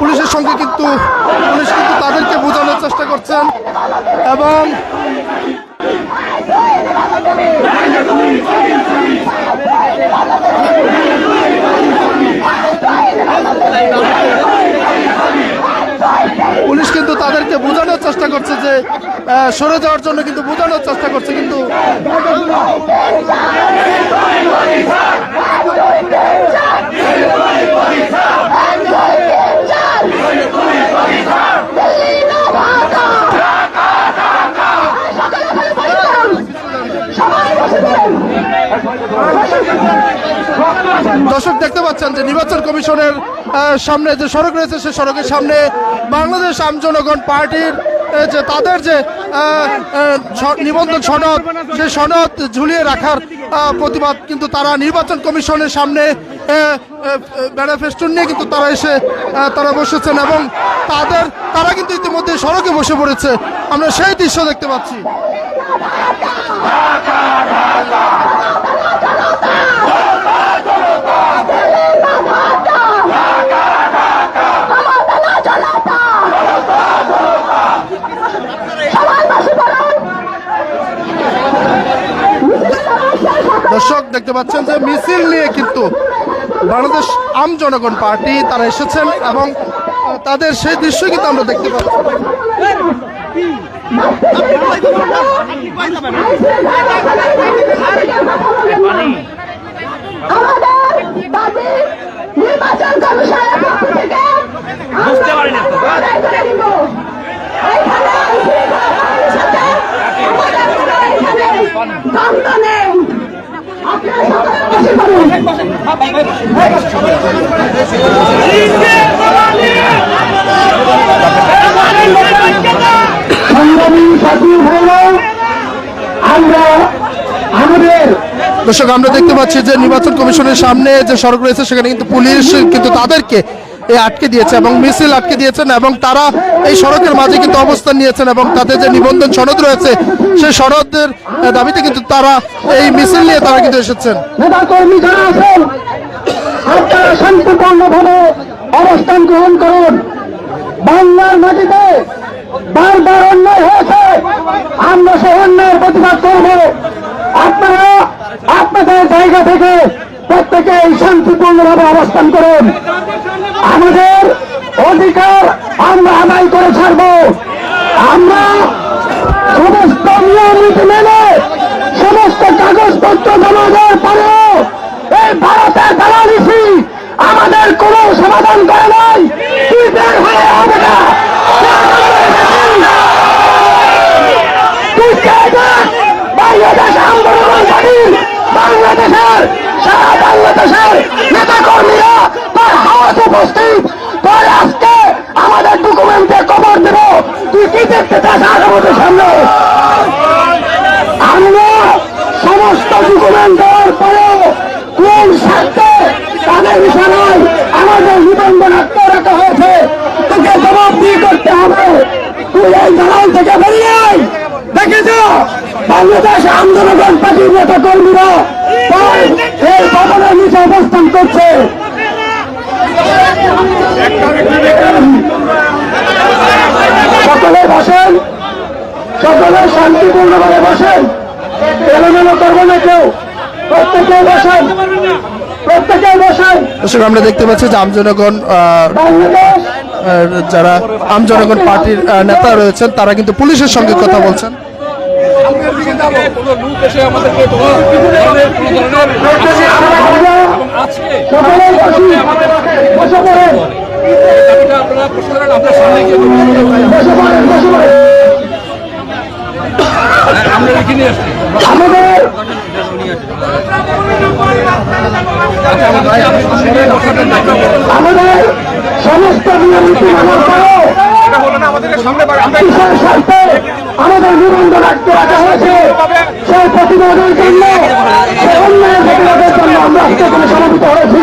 পুলিশের সঙ্গে কিন্তু পুলিশ কিন্তু তাদেরকে বোঝানোর চেষ্টা করছেন এবং পুলিশ কিন্তু তাদেরকে বোঝানোর চেষ্টা করছে যে সরে যাওয়ার জন্য কিন্তু বোঝানোর চেষ্টা করছে, কিন্তু দর্শক, দেখতে পাচ্ছেন যে নির্বাচন কমিশনের সামনে যে সড়ক রয়েছে, সে সড়কের সামনে বাংলাদেশ আম জনগণ পার্টির যে তাদের যে স- নিবন্ধন সনদ সেই সনদ ঝুলিয়ে রাখার প্রতিবাদ কিন্তু তারা নির্বাচন কমিশনের সামনে ব্যানার ফেস্টুন নিয়ে কিন্তু তারা এসে তারা বসেছেন এবং তাদের, তারা কিন্তু ইতিমধ্যে সড়কে বসে পড়েছে। আমরা সেই দৃশ্য দেখতে পাচ্ছি। দর্শক, দেখতে পাচ্ছেন যে মিছিল নিয়ে কিন্তু বাংলাদেশ আম জনগণ পার্টি তারা এসেছেন এবং তাদের সেই দৃশ্য কিন্তু আমরা দেখতে পাচ্ছি দাবি নির্বাচন কমিশনের পক্ষ থেকে বুঝতে পারি না আদায় করে দিব এইখানে আইনশৃঙ্খলার সাথে আমাদের কোনো এখানে দ্বন্দ্ব নেই আপনারা সকলে বসে পড়ুন সংগ্রামী সাথী ভাইরা আমরা আমাদের দর্শক, আমরা দেখতে পাচ্ছি যে নির্বাচন কমিশনের সামনে যে সড়ক রয়েছে, সেখানে কিন্তু পুলিশ কিন্তু তাদেরকে আটকে দিয়েছে এবং মিছিল আটকে দিয়েছেন এবং তারা এই সড়কের মাঝে কিন্তু অবস্থান নিয়েছেন এবং তাদের যে নিবন্ধন সনদ রয়েছে, সেই সনদের দাবিতে কিন্তু তারা এই মিছিল নিয়ে তারা কিন্তু এসেছেন। অবস্থান গ্রহণ করুন। বাংলার মাটিতে বারবার অন্যায় হয়েছে। আমরা সেই অন্যায়ের প্রতিবাদ করব। আপনারা আপনাদের জায়গা থেকে প্রত্যেকে শান্তিপূর্ণভাবে অবস্থান করুন। আমাদের অধিকার আমরা আদায় করে ছাড়বো। আমরা সমস্ত নিয়ম নীতি মেনে সমস্ত কাগজপত্র জমা দেওয়ার পরেও এই ভারতের দালালিসি আমাদের কোনো সমাধান করে নাই। হয়ে হবে না তুই কে দেখ? বাংলাদেশ আন্দোলন পার্টির বাংলাদেশের সারা বাংলাদেশের নেতা কর্মীরা তার হাওয়াতে উপস্থিত তাই আজকে আমাদের ডকুমেন্টে কবর দেব তুই কি দেখতে চাস আগামীদের সামনে আমরা সমস্ত ডকুমেন্ট দেওয়ার পরেও কোন স্বার্থে তাদের বিষয় আমাদের নিবন্ধন আটকে হয়েছে, তোকে জবাব দিয়ে করতে হবে। তুই এই দালাল থেকে বেরিয়ে দেখেছ? বাংলাদেশ আন্দোলন পার্টির নেতা কর্মীরা এই ভবনের নিচে অবস্থান করছে। সকলে বসেন, সকলে শান্তিপূর্ণভাবে বসেন। দর্শক আমরা দেখতে পাচ্ছি যে আমজনগণ যারা আমজনগণ পার্টির নেতা রয়েছেন তারা কিন্তু পুলিশের সঙ্গে কথা বলছেন। আমরা আমরা এখানে আসছি। আমাদের সমস্ত নিয়ম নীতি মানার পরেও এটা হলো না আমাদেরকে সামনে পাবে আমরা কিসের স্বার্থে আমাদের নিবন্ধন আটকে রাখা হয়েছে সেই প্রতিবাদের জন্য অন্যায়ের প্রতিবাদের জন্য আমরা আজকে এখানে সমবেত হয়েছি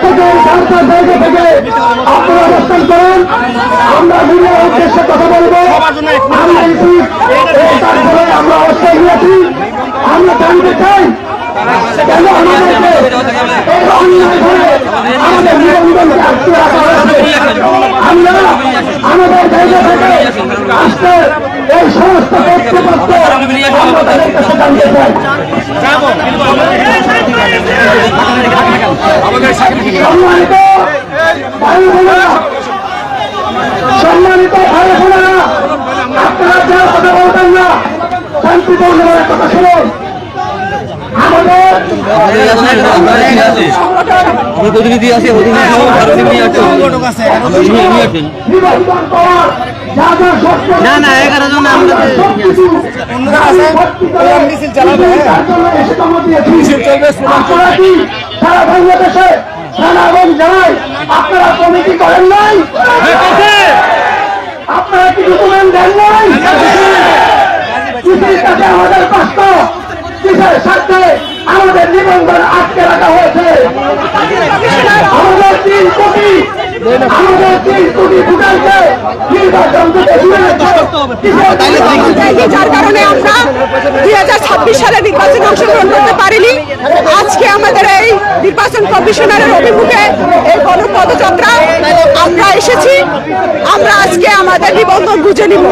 প্রত্যেকের সরকার জায়গা থেকে আপনারা অবস্থান করেন। আমরা মিডিয়ার উদ্দেশ্যে কথা বলব। তারপরে আমরা অবস্থায় নিয়েছি। আমরা জানতে চাই কেন আমাদেরকে এই অন্যায় আমাদের নিবন্ধনকে আটকে রাখা হয়েছে। আমরা আমাদের জায়গা থেকে আসতে এই সমস্ত আমরা তাদের কাছে জানতে চাই। সম্মানিত ভাই বোনেরা সম্মানিত ভাই বোনেরা আপনারা যারা কথা বলবেন না শান্তিপূর্ণভাবে কথা শুনুন। আমার প্রতিনিধি আছে না না এগারো জন আমরা মিছিল চালাবে সারা বাংলাদেশে সারা এবং জানাই আপনারা কমিটি করেন নাই আপনারা কি ডকুমেন্ট দেন নাই কিসের কাছে আমাদের কষ্ট কিসের স্বার্থে আমাদের নিবন্ধন আটকে রাখা হয়েছে আমাদের তিন কোটি আমাদের তিন কোটি ভোটারকে নির্বাচন থেকে দূরে রেখে কিসের জায়গায় যার কারণে আমরা দুই হাজার ছাব্বিশ সালে নির্বাচনে অংশগ্রহণ করতে পারিনি। আজকে আমাদের এই নির্বাচন কমিশনারের অভিমুখে এই গণ পদযাত্রা আমরা এসেছি। আমরা আজকে আমাদের নিবন্ধন বুঝে নিব।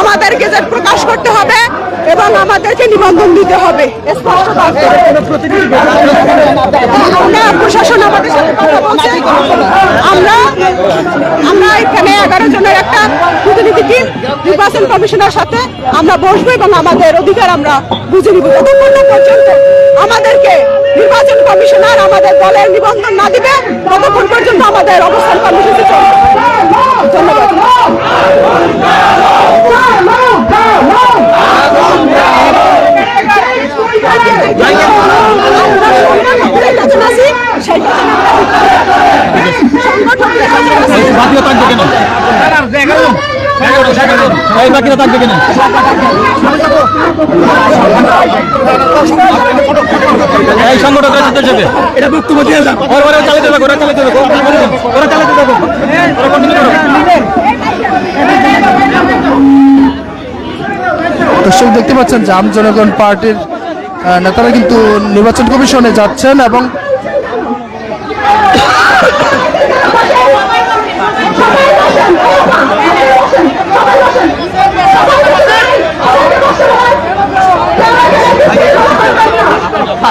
আমাদের গেজেট প্রকাশ করতে হবে এবং আমাদেরকে নিবন্ধন দিতে হবে। আমরা প্রশাসন আমাদের সাথে কথা বলছে। আমরা আমরা এখানে এগারো জনের একটা প্রতিনিধি টিম নির্বাচন কমিশনের সাথে আমরা বসবো এবং আমাদের অধিকার আমরা বুঝে নিব। পর্যন্ত আমাদেরকে নির্বাচন কমিশনার আমাদের দলের নিবন্ধন না দিবে, ততক্ষণ পর্যন্ত আমাদের অবস্থান কর্মসূচি চলবে ধন্যবাদ নির্বাচন আছি সেই সংগঠন নির্বাচন আছি বাকিও থাকবে কেন বাকিরা থাকবে কেন? এই সংগঠন যাবে এটা বক্তব্য দিয়ে যান ওরা ওরা চালাতে থাকো ওরা চালাতে থাকো। ওরা চালাতে থাকো। ওরা কন্টিনিউ করো। দর্শক দেখতে পাচ্ছেন যে আম জনগণ পার্টির আহ, নেতারা কিন্তু নির্বাচন কমিশনে যাচ্ছেন এবং মহানগর দক্ষিণে নেতৃবৃন্দ যারা আছেন সকলে এই প্রোগ্রাম কন্টিনিউ করবেন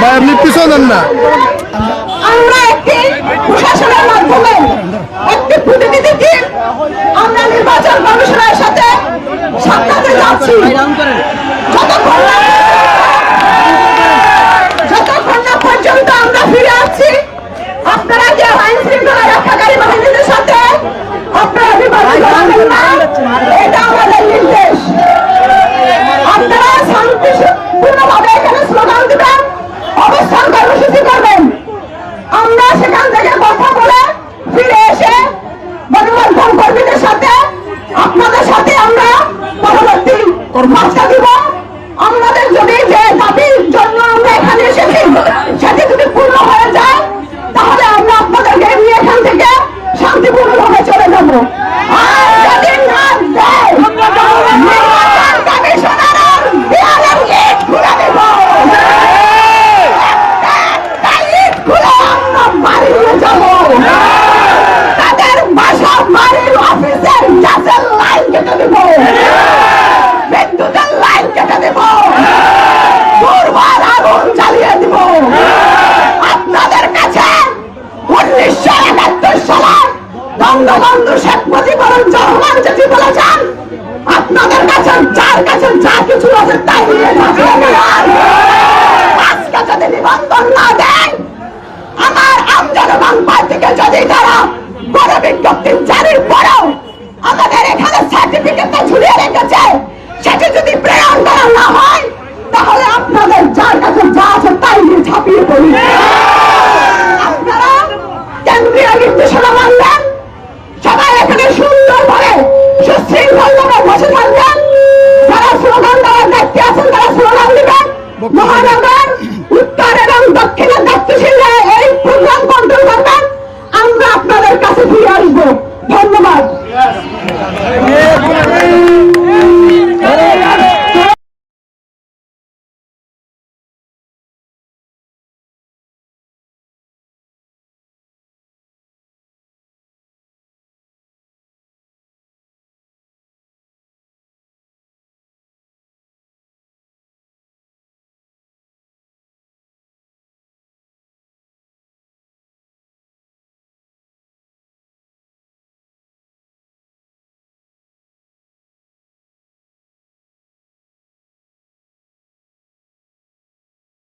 বা এমনি পিছনেন না। আমরা একটি প্রশাসনের মাধ্যমে একটি প্রতিনিধি টিম আমরা নির্বাচন কমিশনের সাথে সাক্ষাতে যতক্ষণ না যতক্ষণ না পর্যন্ত আমরা ফিরে আসছি আপনারা যে আইন শৃঙ্খলা রক্ষাকারী বাহিনীদের সাথে আপনারা যদি